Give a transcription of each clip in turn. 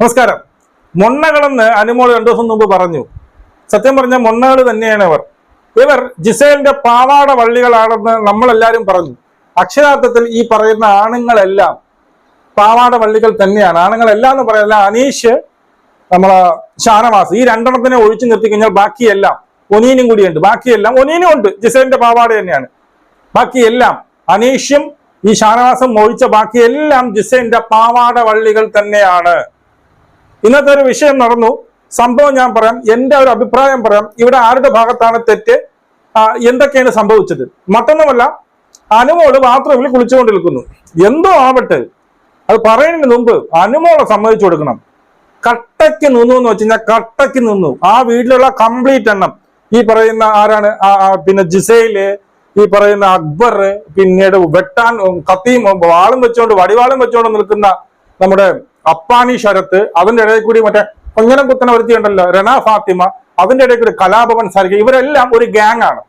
നമസ്കാരം. മൊണ്ണകളെന്ന് അനുമോൾ രണ്ടു ദിവസം മുമ്പ് പറഞ്ഞു. സത്യം പറഞ്ഞ മൊണ്ണകൾ തന്നെയാണ് അവർ ഇവർ ജിസേലിന്റെ പാവാട വള്ളികളാണെന്ന് നമ്മളെല്ലാരും പറഞ്ഞു. അക്ഷരാർത്ഥത്തിൽ ഈ പറയുന്ന ആണുങ്ങളെല്ലാം പാവാട വള്ളികൾ തന്നെയാണ്. ആണുങ്ങളെല്ലാം എന്ന് പറയല്ല അനീഷ് നമ്മളെ ഷാനവാസ്. ഈ രണ്ടെണ്ണത്തിനെ ഒഴിച്ചു നിർത്തി കഴിഞ്ഞാൽ ബാക്കിയെല്ലാം ഒനീനും കൂടിയുണ്ട്. ബാക്കിയെല്ലാം ഒനീനും ഉണ്ട്. ജിസേലിന്റെ പാവാട തന്നെയാണ്. ബാക്കിയെല്ലാം അനീഷും ഈ ഷാനവാസം ഒഴിച്ച ബാക്കിയെല്ലാം ജിസേലിന്റെ പാവാട വള്ളികൾ തന്നെയാണ്. ഇന്നത്തെ ഒരു വിഷയം നടന്നു. സംഭവം ഞാൻ പറയാം. എന്റെ ഒരു അഭിപ്രായം പറയാം. ഇവിടെ ആരുടെ ഭാഗത്താണ് തെറ്റ്? എന്തൊക്കെയാണ് സംഭവിച്ചത്? മറ്റൊന്നുമല്ല അനുമോൾ ബാത്റൂമിൽ കുളിച്ചുകൊണ്ട് നിൽക്കുന്നു എന്തോ ആവട്ടെ. അത് പറയുന്നതിന് മുമ്പ് അനുമോളെ സമ്മതിച്ചു കൊടുക്കണം. കട്ടയ്ക്ക് നിന്നു എന്ന് വെച്ച് കഴിഞ്ഞാൽ കട്ടയ്ക്ക് നിന്നു. ആ വീട്ടിലുള്ള കംപ്ലീറ്റ് എണ്ണം. ഈ പറയുന്ന ആരാണ്? പിന്നെ ജിസൈൽ ഈ പറയുന്ന അക്ബർ പിന്നീട് വെട്ടാൻ കത്തിയും വാളും വെച്ചുകൊണ്ട് വടിവാളും വെച്ചുകൊണ്ട് നിൽക്കുന്ന നമ്മുടെ അപ്പാനി ശരത്ത് അതിന്റെ ഇടയിൽ കൂടി മറ്റേ കൊഞ്ഞനം കുത്തന വരുത്തിയുണ്ടല്ലോ രണ ഫാത്തിമ അതിന്റെ ഇടയിൽ കൂടി കലാഭവൻ സാരിക ഇവരെല്ലാം ഒരു ഗ്യാങ് ആണ്.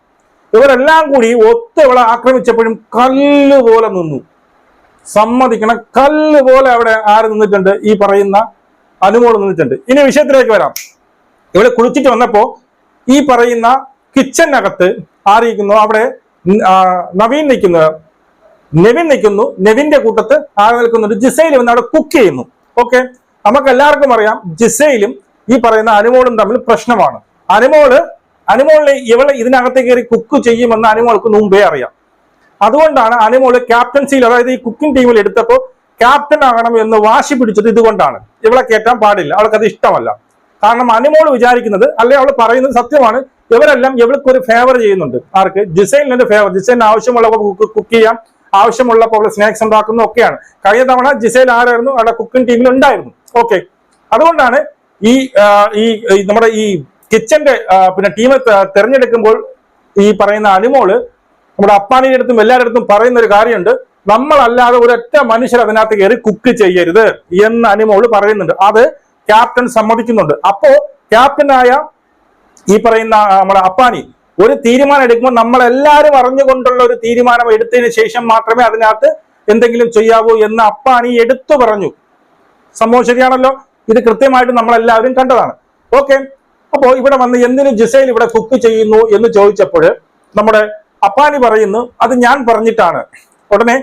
ഇവരെല്ലാം കൂടി ഒത്ത് ഇവളെ ആക്രമിച്ചപ്പോഴും കല്ല് പോലെ നിന്നു. സമ്മതിക്കണം കല്ല് പോലെ അവിടെ ആര് നിന്നിട്ടുണ്ട്? ഈ പറയുന്ന അനുമോൾ നിന്നിട്ടുണ്ട്. ഇനി വിഷയത്തിലേക്ക് വരാം. ഇവിടെ കുളിച്ചിട്ട് വന്നപ്പോ ഈ പറയുന്ന കിച്ചനകത്ത് ആരിയിരിക്കുന്നു? അവിടെ നവീൻ നിൽക്കുന്നു. നെവിൻ നിൽക്കുന്നു. നെവിന്റെ കൂട്ടത്ത് ആര് നിൽക്കുന്നുണ്ട്? ജിസൈൽ വന്ന് അവിടെ കുക്ക് ചെയ്യുന്നു. ഓക്കെ നമുക്ക് എല്ലാവർക്കും അറിയാം ജിസയിലും ഈ പറയുന്ന അനുമോളും തമ്മിൽ പ്രശ്നമാണ്. അനുമോൾ അനുമോളിനെ ഇവളെ ഇതിനകത്തെ കയറി കുക്ക് ചെയ്യുമെന്ന് അനുമോൾക്ക് മുമ്പേ അറിയാം. അതുകൊണ്ടാണ് അനുമോൾ ക്യാപ്റ്റൻസിയിൽ അതായത് ഈ കുക്കിംഗ് ടീമിൽ എടുത്തപ്പോൾ ക്യാപ്റ്റൻ ആകണം എന്ന് വാശി പിടിച്ചത് ഇതുകൊണ്ടാണ്. ഇവളെ കയറ്റാൻ പാടില്ല. അവൾക്ക് അത് ഇഷ്ടമല്ല. കാരണം അനുമോൾ വിചാരിക്കുന്നത് അല്ലെ അവൾ പറയുന്നത് സത്യമാണ് ഇവരെല്ലാം ഇവൾക്ക് ഒരു ഫേവർ ചെയ്യുന്നുണ്ട്. ആർക്ക്? ജിസൈലിന് ഒരു ഫേവർ ജിസൈലിന് ആവശ്യമുള്ളപ്പോൾ കുക്ക് ചെയ്യാം. ആവശ്യമുള്ളപ്പോൾ സ്നാക്സ് ഉണ്ടാക്കുന്ന ഒക്കെയാണ്. കഴിഞ്ഞ തവണ ജിസേൽ ആരായിരുന്നു? അവിടെ കുക്കിംഗ് ടീമിൽ ഉണ്ടായിരുന്നു. ഓക്കെ അതുകൊണ്ടാണ് ഈ ഈ ഈ നമ്മുടെ ഈ കിച്ചന്റെ പിന്നെ ടീം തെരഞ്ഞെടുക്കുമ്പോൾ ഈ പറയുന്ന അനുമോൾ നമ്മുടെ അപ്പാനിയുടെ അടുത്തും എല്ലാവരുടെ അടുത്തും പറയുന്ന ഒരു കാര്യമുണ്ട്. നമ്മളല്ലാതെ ഒരൊറ്റ മനുഷ്യർ അതിനകത്ത് കയറി കുക്ക് ചെയ്യരുത് എന്ന് അനുമോൾ പറയുന്നുണ്ട്. അത് ക്യാപ്റ്റൻ സമ്മതിക്കുന്നുണ്ട്. അപ്പോ ക്യാപ്റ്റനായ ഈ പറയുന്ന നമ്മുടെ അപ്പാനി ഒരു തീരുമാനം എടുക്കുമ്പോൾ നമ്മളെല്ലാവരും അറിഞ്ഞുകൊണ്ടുള്ള ഒരു തീരുമാനം എടുത്തതിന് ശേഷം മാത്രമേ അതിനകത്ത് എന്തെങ്കിലും ചെയ്യാവൂ എന്ന് അപ്പാനി എടുത്തു പറഞ്ഞു. സംഭവം ശരിയാണല്ലോ? ഇത് കൃത്യമായിട്ട് നമ്മളെല്ലാവരും കണ്ടതാണ്. ഓക്കെ. അപ്പോൾ ഇവിടെ വന്ന് എന്തിനു ജിസൈൽ ഇവിടെ കുക്ക് ചെയ്യുന്നു എന്ന് ചോദിച്ചപ്പോൾ നമ്മുടെ അപ്പാനി പറയുന്നു അത് ഞാൻ പറഞ്ഞിട്ടാണ്. ഉടനെ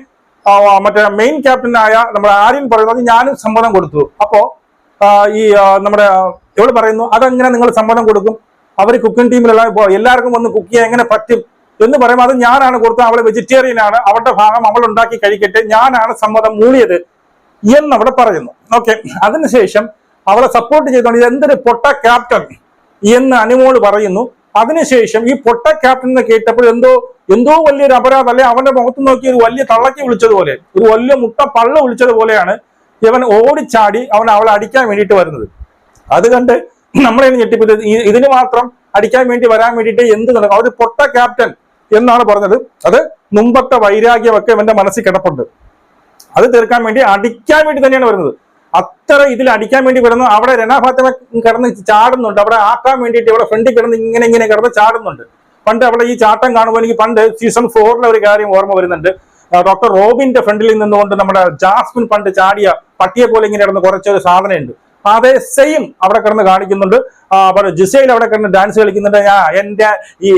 മറ്റേ മെയിൻ ക്യാപ്റ്റനായ നമ്മുടെ ആര്യൻ പറയുന്നത് ഞാനും സമ്മതം കൊടുത്തു. അപ്പോൾ ഈ നമ്മുടെ എവിടെ പറയുന്നു അതെങ്ങനെ നിങ്ങൾ സമ്മതം കൊടുക്കും? അവർ കുക്കിംഗ് ടീമിലുള്ള എല്ലാവർക്കും വന്ന് കുക്ക് ചെയ്യാൻ എങ്ങനെ പറ്റും എന്ന് പറയുമ്പോൾ അത് ഞാനാണ് കൊടുത്തത്. അവളെ വെജിറ്റേറിയൻ ആണ്. അവളുടെ ഭാഗം അവൾ ഉണ്ടാക്കി കഴിക്കട്ടെ. ഞാനാണ് സമ്മതം മൂളിയത് എന്ന് അവിടെ പറയുന്നു. ഓക്കെ അതിനുശേഷം അവളെ സപ്പോർട്ട് ചെയ്തോണ്ട് ഇത് എന്തൊരു പൊട്ട ക്യാപ്റ്റൻ എന്ന് അനുമോൾ പറയുന്നു. അതിനുശേഷം ഈ പൊട്ട ക്യാപ്റ്റൻ എന്ന് കേട്ടപ്പോൾ എന്തോ എന്തോ വലിയൊരു അപരാധം അല്ലെ അവന്റെ മുഖത്ത് നോക്കി ഒരു വലിയ തള്ളക്കി വിളിച്ചതുപോലെ ഒരു വലിയ മുട്ട പള്ള വിളിച്ചതുപോലെയാണ് ഇവൻ ഓടിച്ചാടി അവൻ അവളെ അടിക്കാൻ വേണ്ടിയിട്ട് വരുന്നത്. അത് കണ്ട് നമ്മളെ ഞെട്ടിപ്പിച്ചത് ഇതിന് മാത്രം അടിക്കാൻ വേണ്ടി വരാൻ വേണ്ടിയിട്ട് എന്ത് നടക്കും? ഒരു പൊട്ട ക്യാപ്റ്റൻ എന്നാണ് പറഞ്ഞത്. അത് മുമ്പത്തെ വൈരാഗ്യമൊക്കെ ഇവന്റെ മനസ്സിൽ കിടപ്പുണ്ട്. അത് തീർക്കാൻ വേണ്ടി അടിക്കാൻ വേണ്ടി തന്നെയാണ് വരുന്നത്. അത്ര ഇതിൽ അടിക്കാൻ വേണ്ടി വരുന്നു അവിടെ രണ ഫാത്തിമ കിടന്ന് ചാടുന്നുണ്ട്. അവിടെ ആക്കാൻ വേണ്ടിയിട്ട് ഇവിടെ ഫ്രണ്ടിൽ കിടന്ന് ഇങ്ങനെ ഇങ്ങനെ കിടന്ന് ചാടുന്നുണ്ട്. പണ്ട് അവിടെ ഈ ചാട്ടം കാണുമ്പോൾ എനിക്ക് പണ്ട് സീസൺ ഫോറിലെ ഒരു കാര്യം ഓർമ്മ വരുന്നുണ്ട്. ഡോക്ടർ റോബിന്റെ ഫ്രണ്ടിൽ നിന്നുകൊണ്ട് നമ്മുടെ ജാസ്മിൻ പണ്ട് ചാടിയ പട്ടിയെ പോലെ ഇങ്ങനെ കിടന്ന് കുറച്ചൊരു സാധനമുണ്ട് അതേ സെയിം അവിടെ കിടന്ന് കാണിക്കുന്നുണ്ട്. ജിസൈൽ അവിടെ കിടന്ന് ഡാൻസ് കളിക്കുന്നുണ്ട്. ഞാൻ എന്റെ ഈ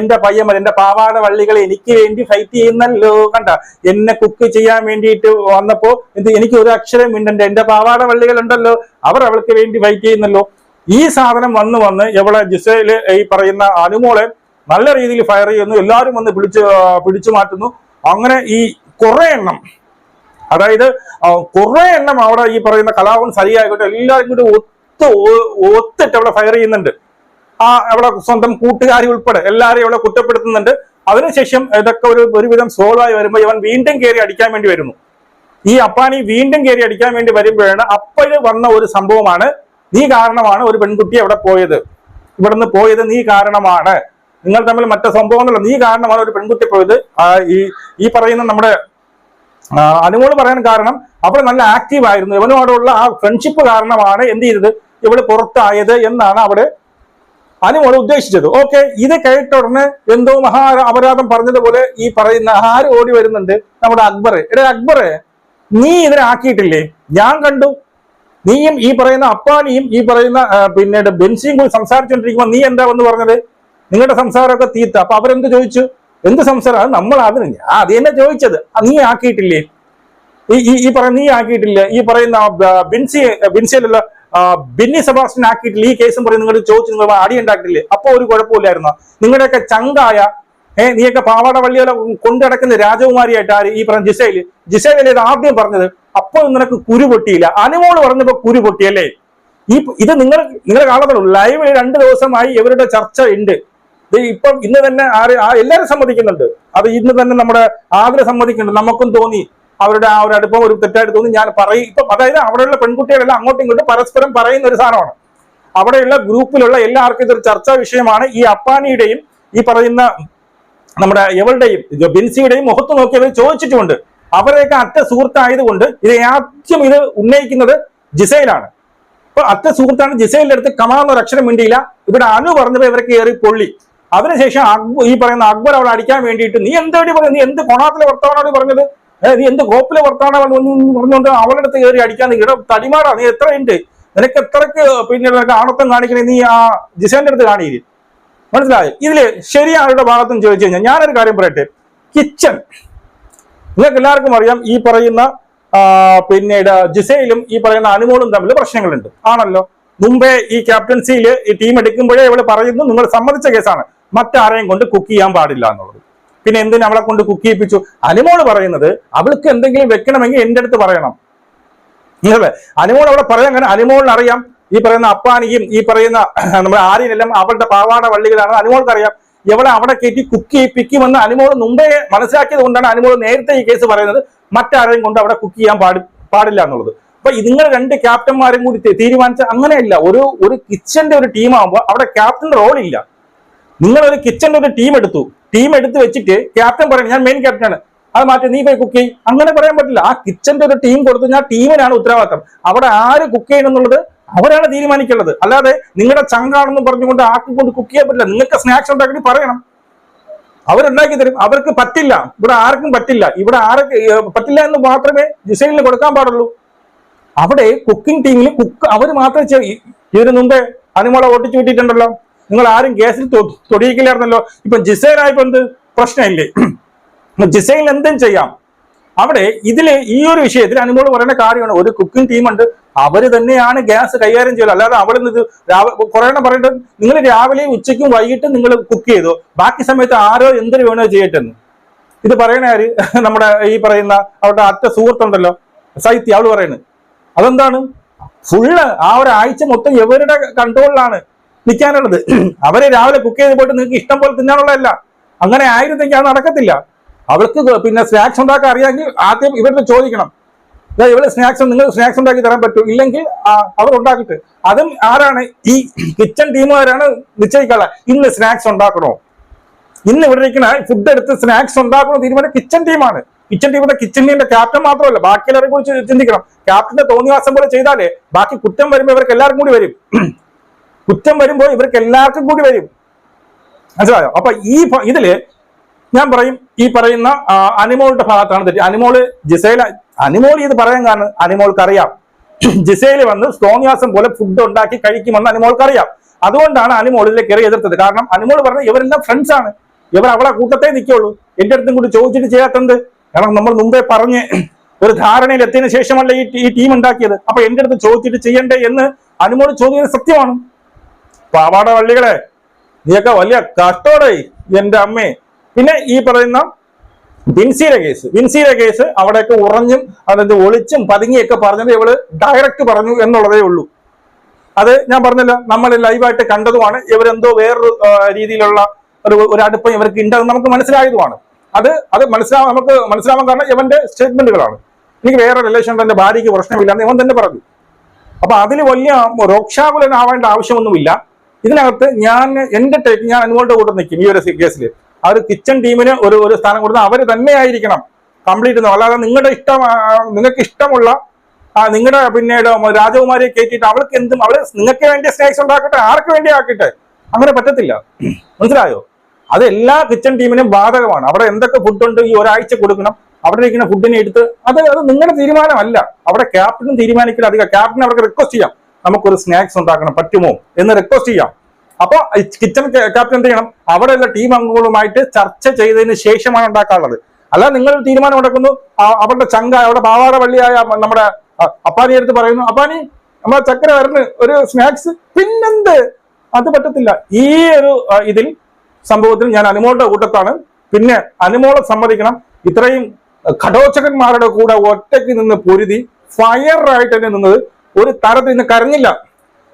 എന്റെ പയ്യന്മാർ എന്റെ പാവാട വള്ളികൾ എനിക്ക് വേണ്ടി ഫൈറ്റ് ചെയ്യുന്നല്ലോ കണ്ട? എന്നെ കുക്ക് ചെയ്യാൻ വേണ്ടിയിട്ട് വന്നപ്പോ എന്ത് എനിക്ക് ഒരു അക്ഷരം മിണ്ടന്റെ എന്റെ പാവാട വള്ളികൾ ഉണ്ടല്ലോ അവർ അവൾക്ക് വേണ്ടി ഫൈറ്റ് ചെയ്യുന്നല്ലോ. ഈ സാധനം വന്ന് വന്ന് എവിടെ ജിസയിൽ ഈ പറയുന്ന അനുമോളെ നല്ല രീതിയിൽ ഫയർ ചെയ്യുന്നു. എല്ലാവരും വന്ന് പിടിച്ച് പിടിച്ചു മാറ്റുന്നു. അങ്ങനെ ഈ കുറെ എണ്ണം അതായത് കുറേ എണ്ണം അവിടെ ഈ പറയുന്ന കലാപം സരിയായിക്കോട്ടെ എല്ലാവരും കൂടി ഒത്ത് ഒത്തിട്ട് അവിടെ ഫയർ ചെയ്യുന്നുണ്ട്. ആ അവിടെ സ്വന്തം കൂട്ടുകാരി ഉൾപ്പെടെ എല്ലാവരെയും അവിടെ കുറ്റപ്പെടുത്തുന്നുണ്ട്. അതിനുശേഷം ഇതൊക്കെ ഒരു ഒരുവിധം സോൾവ് ആയി വരുമ്പോൾ ഇവൻ വീണ്ടും കയറി അടിക്കാൻ വേണ്ടി വരുന്നു. ഈ അപ്പാനി വീണ്ടും കയറി അടിക്കാൻ വേണ്ടി വരുമ്പോഴാണ് അപ്പോഴ് വന്ന ഒരു സംഭവമാണ്. നീ കാരണമാണ് ഒരു പെൺകുട്ടി അവിടെ പോയത്. ഇവിടുന്ന് പോയത് നീ കാരണമാണ്. നിങ്ങൾ തമ്മിൽ മറ്റേ സംഭവം എന്നുള്ള നീ കാരണമാണ് ഒരു പെൺകുട്ടി പോയത്. ഈ ഈ പറയുന്ന നമ്മുടെ അനുമോൾ പറയാൻ കാരണം അവൾ നല്ല ആക്റ്റീവ് ആയിരുന്നു. ഇവനോടുള്ള ആ ഫ്രണ്ട്ഷിപ്പ് കാരണമാണ് എന്ത് ചെയ്തത്? ഇവൾ പുറത്തായത് എന്നാണ് അവിടെ അനുമോൾ ഉദ്ദേശിച്ചത്. ഓക്കെ ഇത് കേട്ട ഉടനെ എന്തോ മഹാ അപരാധം പറഞ്ഞതുപോലെ ഈ പറയുന്ന ആര് ഓടി വരുന്നുണ്ട്? നമ്മുടെ അക്ബർ. എടേ അക്ബർ നീ ഇതിനാക്കിയിട്ടില്ലേ ഞാൻ കണ്ടു. നീയും ഈ പറയുന്ന അപ്പാനിയും ഈ പറയുന്ന പിന്നീട് ബെൻസിയും കൂടി സംസാരിച്ചുകൊണ്ടിരിക്കുമ്പോൾ നീ എന്താ വന്ന് പറഞ്ഞത്? നിങ്ങളുടെ സംസാരമൊക്കെ തീർത്ത. അപ്പൊ അവരെന്ത് ചോദിച്ചു? എന്ത് സംസാരം? നമ്മൾ അതിന് ഞാൻ അത് തന്നെ ചോദിച്ചത്. നീ ആക്കിയിട്ടില്ലേ? ഈ ഈ പറയുന്ന നീ ആക്കിയിട്ടില്ല? ഈ പറയുന്ന ബിൻസി ബിൻസിയല്ല ബിന്നി സെബാസ്റ്റ്യൻ ആക്കിയിട്ടില്ല? ഈ കേസും പറയും നിങ്ങൾ ചോദിച്ചു നിങ്ങൾ അടി ഉണ്ടാക്കിട്ടില്ലേ അപ്പൊ ഒരു കുഴപ്പമില്ലായിരുന്നു. നിങ്ങളുടെയൊക്കെ ചങ്കായ ഏഹ് നീയൊക്കെ പാവാട വള്ളിയോലെ കൊണ്ടിടക്കുന്ന രാജകുമാരിയായിട്ട് ആര്? ഈ പറഞ്ഞ ജിസൈൽ. ജിസൈലല്ലേ ഇത് ആദ്യം പറഞ്ഞത്? അപ്പോൾ നിനക്ക് കുരു പൊട്ടിയില്ല. അനുമോൾ പറഞ്ഞപ്പോ കുരു പൊട്ടിയല്ലേ? ഈ ഇത് നിങ്ങൾ നിങ്ങൾ കാണത്തുള്ളൂ ലൈവ് രണ്ട് ദിവസമായി ഇവരുടെ ചർച്ച ഉണ്ട്. ഇപ്പം ഇന്ന് തന്നെ ആര് ആ എല്ലാവരും സമ്മതിക്കുന്നുണ്ട്. അത് ഇന്ന് തന്നെ നമ്മുടെ ആദര സമ്മതിക്കുന്നുണ്ട്. നമുക്കും തോന്നി. അവരുടെ ആ ഒരു അടുപ്പം ഒരു തെറ്റായിട്ട് തോന്നി. ഞാൻ പറയും. ഇപ്പം അതായത് അവിടെയുള്ള പെൺകുട്ടികളെല്ലാം അങ്ങോട്ടും ഇങ്ങോട്ടും പരസ്പരം പറയുന്ന ഒരു സാധനമാണ്. അവിടെയുള്ള ഗ്രൂപ്പിലുള്ള എല്ലാവർക്കും ഇതൊരു ചർച്ചാ വിഷയമാണ്. ഈ അപ്പാനിയുടെയും ഈ പറയുന്ന നമ്മുടെ എവളുടെയും ബിൻസിയുടെയും മുഖത്ത് നോക്കി അവർ ചോദിച്ചിട്ടുമുണ്ട്. അവരെയൊക്കെ അറ്റ സുഹൃത്തായതുകൊണ്ട് ഇത് ആദ്യം ഇത് ഉന്നയിക്കുന്നത് ജിസയിലാണ് അപ്പൊ അറ്റ സുഹൃത്താണ് ജിസയിലെടുത്ത് കമാന്ന് ഒരു അക്ഷരം മിണ്ടിയില്ല. ഇവിടെ അനു പറഞ്ഞപ്പോ ഇവരെ കയറി പൊള്ളി. അതിനുശേഷം അക്ബർ ഈ പറയുന്ന അക്ബർ അവളെ അടിക്കാൻ വേണ്ടിയിട്ട് നീ എന്തേടി പറഞ്ഞു? നീ എന്ത് കൊണാത്തിലെ വർത്തമാനാണ് പറഞ്ഞത്? നീ എന്ത് കോപ്പിലെ വർത്തമാനം പറഞ്ഞുകൊണ്ട് അവളുടെ അടുത്ത് കയറി അടിക്കാൻ ഇട തടിമാറാ നീ എത്ര ഉണ്ട്? നിനക്ക് എത്രക്ക് പിന്നെ നിനക്ക് ആണത്വം കാണിക്കണേ നീ ആ ജിസേന്റെ അടുത്ത് കാണിയില്ലേ മനസ്സിലായോ? ഇതിൽ ശരിയാരുടെ ഭാഗത്തും ചോദിച്ചു കഴിഞ്ഞാൽ ഞാനൊരു കാര്യം പറയട്ടെ. കിച്ചൺ. നിങ്ങൾക്ക് എല്ലാവർക്കും അറിയാം ഈ പറയുന്ന പിന്നീട് ജിസയിലും ഈ പറയുന്ന അനുമോളും തമ്മിൽ പ്രശ്നങ്ങളുണ്ട്. ആണല്ലോ? മുമ്പേ ഈ ക്യാപ്റ്റൻസിയിൽ ഈ ടീം എടുക്കുമ്പോഴേ ഇവൾ പറയുന്നു നിങ്ങൾ സമ്മതിച്ച കേസാണ്. മറ്റാരെയും കൊണ്ട് കുക്ക് ചെയ്യാൻ പാടില്ല എന്നുള്ളത്. പിന്നെ എന്തിനു അവളെ കൊണ്ട് കുക്ക് ചെയ്യിപ്പിച്ചു? അനുമോൾ പറയുന്നത് അവൾക്ക് എന്തെങ്കിലും വെക്കണമെങ്കിൽ എന്റെ അടുത്ത് പറയണം. അല്ലേ? അനുമോൾ അവിടെ പറയാൻ കാരണം അനുമോളിന് അറിയാം. ഈ പറയുന്ന അപ്പാനിയും ഈ പറയുന്ന നമ്മുടെ ആര്യനെല്ലാം അവളുടെ പാവാട വള്ളികളാണ് അനുമോൾക്ക് അറിയാം എവിടെ അവിടെ കയറ്റി കുക്ക് ചെയ്യിപ്പിക്കുമെന്ന് അനുമോൾ മുമ്പേ മനസ്സിലാക്കിയത് കൊണ്ടാണ് അനുമോൾ നേരത്തെ ഈ കേസ് പറയുന്നത്. മറ്റാരെയും കൊണ്ട് അവിടെ കുക്ക് ചെയ്യാൻ പാടി പാടില്ല എന്നുള്ളത്. അപ്പൊ നിങ്ങൾ രണ്ട് ക്യാപ്റ്റന്മാരും കൂടി തീരുമാനിച്ച അങ്ങനെയല്ല. ഒരു ഒരു കിച്ചന്റെ ഒരു ടീം ആകുമ്പോൾ അവിടെ ക്യാപ്റ്റന്റെ റോൾ ഇല്ല. നിങ്ങൾ ഒരു കിച്ചണിൽ ഒരു ടീം എടുത്തു. ടീം എടുത്ത് വെച്ചിട്ട് ക്യാപ്റ്റൻ പറയണം ഞാൻ മെയിൻ ക്യാപ്റ്റനാണ് അത് മാറ്റി നീ പോയി കുക്ക് ചെയ്യും. അങ്ങനെ പറയാൻ പറ്റില്ല. ആ കിച്ചന്റെ ഒരു ടീം കൊടുത്തു ഞാൻ ടീമിനാണ് ഉത്തരവാദിത്തം. അവിടെ ആര് കുക്ക് ചെയ്യണം എന്നുള്ളത് അവരാണ് തീരുമാനിക്കേണ്ടത്. അല്ലാതെ നിങ്ങളുടെ ചങ്കാണെന്ന് പറഞ്ഞുകൊണ്ട് ആർക്കും കൊണ്ട് കുക്ക് ചെയ്യാൻ പറ്റില്ല. നിങ്ങൾക്ക് സ്നാക്സ് ഉണ്ടാക്കി പറയണം. അവരുണ്ടാക്കി തരും. അവർക്ക് പറ്റില്ല. ഇവിടെ ആർക്കും പറ്റില്ല. ഇവിടെ ആർക്ക് പറ്റില്ല എന്ന് മാത്രമേ ജിസൈലിന് കൊടുക്കാൻ പാടുള്ളൂ. അവിടെ കുക്കിംഗ് ടീമിൽ കുക്ക് അവർ മാത്രമേ ഇതിനു മുമ്പേ അനുമോളെ ഓട്ടിച്ചു വിട്ടിട്ടുണ്ടല്ലോ. നിങ്ങൾ ആരും കേസിൽ തൊടിയിക്കില്ലായിരുന്നല്ലോ. ഇപ്പൊ ജിസയിലായപ്പോ എന്ത്? പ്രശ്നമില്ലേ? ജിസയിൽ എന്തും ചെയ്യാം. അവിടെ ഇതിൽ ഈ ഒരു വിഷയത്തിൽ അനുമോൾ പറയുന്ന കാര്യമാണ്. ഒരു കുക്കിംഗ് ടീമുണ്ട് അവർ തന്നെയാണ് ഗ്യാസ് കൈകാര്യം ചെയ്യുന്നത് അല്ലാതെ അവിടെ നിന്ന് കുറെ എണ്ണം പറയേണ്ടത് നിങ്ങൾ രാവിലെ ഉച്ചയ്ക്കും വൈകിട്ടും നിങ്ങൾ കുക്ക് ചെയ്തു? ബാക്കി സമയത്ത് ആരോ എന്തിനു വേണോ ചെയ്യട്ടെന്ന്. ഇത് പറയണ ആര്? നമ്മുടെ ഈ പറയുന്ന അവരുടെ അറ്റ സുഹൃത്തുണ്ടല്ലോ. സൈത്യ അവൾ പറയുന്നത് അതെന്താണ്? ഫുള്ള് ആ ഒരാഴ്ച മൊത്തം ഇവരുടെ കൺട്രോളിലാണ് നിൽക്കാനുള്ളത്. അവരെ രാവിലെ കുക്ക് ചെയ്ത് പോയിട്ട് നിങ്ങൾക്ക് ഇഷ്ടം പോലെ തിന്നാനുള്ളതല്ല. അങ്ങനെ ആയിരുന്നെങ്കിൽ അത് നടക്കത്തില്ല. അവൾക്ക് പിന്നെ സ്നാക്സ് ഉണ്ടാക്കാൻ അറിയാമെങ്കിൽ ആദ്യം ഇവരുടെ ചോദിക്കണം. ഇവൾ സ്നാക്സ് നിങ്ങൾ സ്നാക്സ് ഉണ്ടാക്കി തരാൻ പറ്റും. ഇല്ലെങ്കിൽ അവർ ഉണ്ടാക്കിട്ട്. അതും ആരാണ്? ഈ കിച്ചൺ ടീമുകാരാണ് നിശ്ചയിക്കാനുള്ള. ഇന്ന് സ്നാക്സ് ഉണ്ടാക്കണോ? ഇന്ന് ഇവിടെ ഇരിക്കുന്ന ഫുഡ് എടുത്ത് സ്നാക്സ് ഉണ്ടാക്കണോ തീരുമാനം കിച്ചൺ ടീമാണ് കിച്ചൺ ടീമിന്റെ കിച്ചൺ ടീമിന്റെ ക്യാപ്റ്റൻ മാത്രമല്ല. ബാക്കി എല്ലാവരെ കുറിച്ച് ചിന്തിക്കണം. ക്യാപ്റ്റന്റെ തോന്നിവാസം പോലെ ചെയ്താലേ ബാക്കി കുറ്റം വരുമ്പോൾ ഇവർക്ക് എല്ലാവർക്കും കൂടി വരും. കുറ്റം വരുമ്പോൾ ഇവർക്ക് എല്ലാവർക്കും കൂടി വരും. മനസ്സിലായോ? അപ്പൊ ഈ ഇതിൽ ഞാൻ പറയും ഈ പറയുന്ന അനിമോളുടെ ഭാഗത്താണ് തെറ്റ്. അനിമോൾ ജിസേല അനിമോൾ ഇത് പറയാൻ കാരണം അനിമോൾക്ക് അറിയാം ജിസേൽ വന്ന് സ്തോന്യാസം പോലെ ഫുഡ് ഉണ്ടാക്കി കഴിക്കുമെന്ന് അനിമോൾക്ക് അറിയാം അതുകൊണ്ടാണ് അനിമോളിലെ കയറി എതിർത്തത്. കാരണം അനിമോൾ പറഞ്ഞ ഇവരെല്ലാം ഫ്രണ്ട്സ് ആണ്. ഇവർ അവളെ കൂട്ടത്തെ നിൽക്കുള്ളൂ എന്റെ അടുത്തും കൂടി ചോദിച്ചിട്ട് ചെയ്യാത്തത് കാരണം നമ്മൾ മുമ്പേ പറഞ്ഞ് ഒരു ധാരണയിൽ എത്തിയതിനു ശേഷമല്ല ഈ ടീം ഉണ്ടാക്കിയത്. അപ്പൊ എന്റെ അടുത്ത് ചോദിച്ചിട്ട് ചെയ്യണ്ടേ എന്ന് അനുമോൾ ചോദിക്കുന്നത് സത്യമാണ്. പാവാട വള്ളികളെ നീയൊക്കെ വലിയ കഷ്ടോടെ എന്റെ അമ്മേ. പിന്നെ ഈ പറയുന്ന വിൻസിയുടെ കേസ്. വിൻസിയുടെ കേസ് അവിടെയൊക്കെ ഉറഞ്ഞും അതായത് ഒളിച്ചും പതുങ്ങിയൊക്കെ പറഞ്ഞത് ഇവൾ ഡയറക്റ്റ് പറഞ്ഞു എന്നുള്ളതേ ഉള്ളൂ. അത് ഞാൻ പറഞ്ഞല്ലോ നമ്മൾ ലൈവായിട്ട് കണ്ടതുമാണ്. ഇവരെന്തോ വേറൊരു രീതിയിലുള്ള ഒരു ഒരു അടുപ്പം ഇവർക്ക് ഉണ്ടെന്ന് നമുക്ക് മനസ്സിലായതുമാണ്. അത് അത് മനസ്സിലാവാൻ നമുക്ക് മനസ്സിലാവാൻ കാരണം ഇവന്റെ സ്റ്റേറ്റ്മെന്റുകളാണ് എനിക്ക് വേറെ റിലേഷൻ എന്റെ ഭാര്യയ്ക്ക് പ്രശ്നമില്ലെന്ന് ഇവൻ തന്നെ പറഞ്ഞു. അപ്പൊ അതിൽ വലിയ രോക്ഷാകുലനാവേണ്ട ആവശ്യമൊന്നുമില്ല. ഇതിനകത്ത് ഞാൻ എന്റെ ടേക്ക് ഞാൻ അനുമോളുടെ കൂടെ നിൽക്കും ഈ ഒരു കേസിൽ ആ ഒരു കിച്ചൺ ടീമിന് ഒരു ഒരു സ്ഥാനം കൊടുത്ത് അവർ തന്നെ ആയിരിക്കണം കംപ്ലീറ്റ് അല്ലാതെ നിങ്ങളുടെ ഇഷ്ടം നിങ്ങൾക്ക് ഇഷ്ടമുള്ള നിങ്ങളുടെ പിന്നീട് രാജകുമാരിയെ കയറ്റിയിട്ട് അവൾക്ക് എന്തും അവൾ നിങ്ങൾക്ക് വേണ്ടി സ്നാക്സ് ഉണ്ടാക്കട്ടെ ആർക്ക് വേണ്ടി ആക്കട്ടെ അങ്ങനെ പറ്റത്തില്ല. മനസ്സിലായോ? അത് എല്ലാ കിച്ചൺ ടീമിനും ബാധകമാണ്. അവിടെ എന്തൊക്കെ ഫുഡ് ഉണ്ട് ഈ ഒരാഴ്ച കൊടുക്കണം. അവിടെ ഇരിക്കുന്ന ഫുഡിനെ എടുത്ത് അത് അത് നിങ്ങളുടെ തീരുമാനമല്ല. അവിടെ ക്യാപ്റ്റനും തീരുമാനിക്കില്ല. അധികം ക്യാപ്റ്റൻ അവർക്ക് റിക്വസ്റ്റ് ചെയ്യാം. നമുക്കൊരു സ്നാക്സ് ഉണ്ടാക്കണം പറ്റുമോ എന്ന് റിക്വസ്റ്റ് ചെയ്യാം. അപ്പോൾ കിച്ചൺ ക്യാപ്റ്റൻ എന്ത് ചെയ്യണം? അവിടെയുള്ള ടീം അംഗങ്ങളുമായിട്ട് ചർച്ച ചെയ്തതിന് ശേഷമാണ് ഉണ്ടാക്കാറുള്ളത്. അല്ല നിങ്ങൾ തീരുമാനം ഉണ്ടാക്കുന്നു അവരുടെ ചങ്ക അവരുടെ പാവാട വള്ളിയായ നമ്മുടെ അപ്പാനി എടുത്ത് പറയുന്നു അപ്പാനി നമ്മളെ ചക്കര വരണ് ഒരു സ്നാക്സ് പിന്നെന്ത്? അത് പറ്റത്തില്ല. ഈ ഒരു ഇതിൽ സംഭവത്തിൽ ഞാൻ അനുമോളുടെ കൂട്ടത്താണ്. പിന്നെ അനുമോളെ സമ്മതിക്കണം. ഇത്രയും ഘടോച്ചകന്മാരുടെ കൂടെ ഒറ്റയ്ക്ക് നിന്ന് പൊരുതി ഫയറായിട്ട് തന്നെ നിന്നത് ഒരു തരത്തിൽ നിന്ന് കരഞ്ഞില്ല.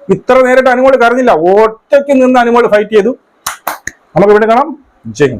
ഇത്ര നേരിട്ട് അനുമോൾ കരഞ്ഞില്ല. ഒറ്റയ്ക്ക് നിന്ന് അനുമോൾ ഫൈറ്റ് ചെയ്തു. നമുക്ക് ഇവിടെ കാണാം. ജയ്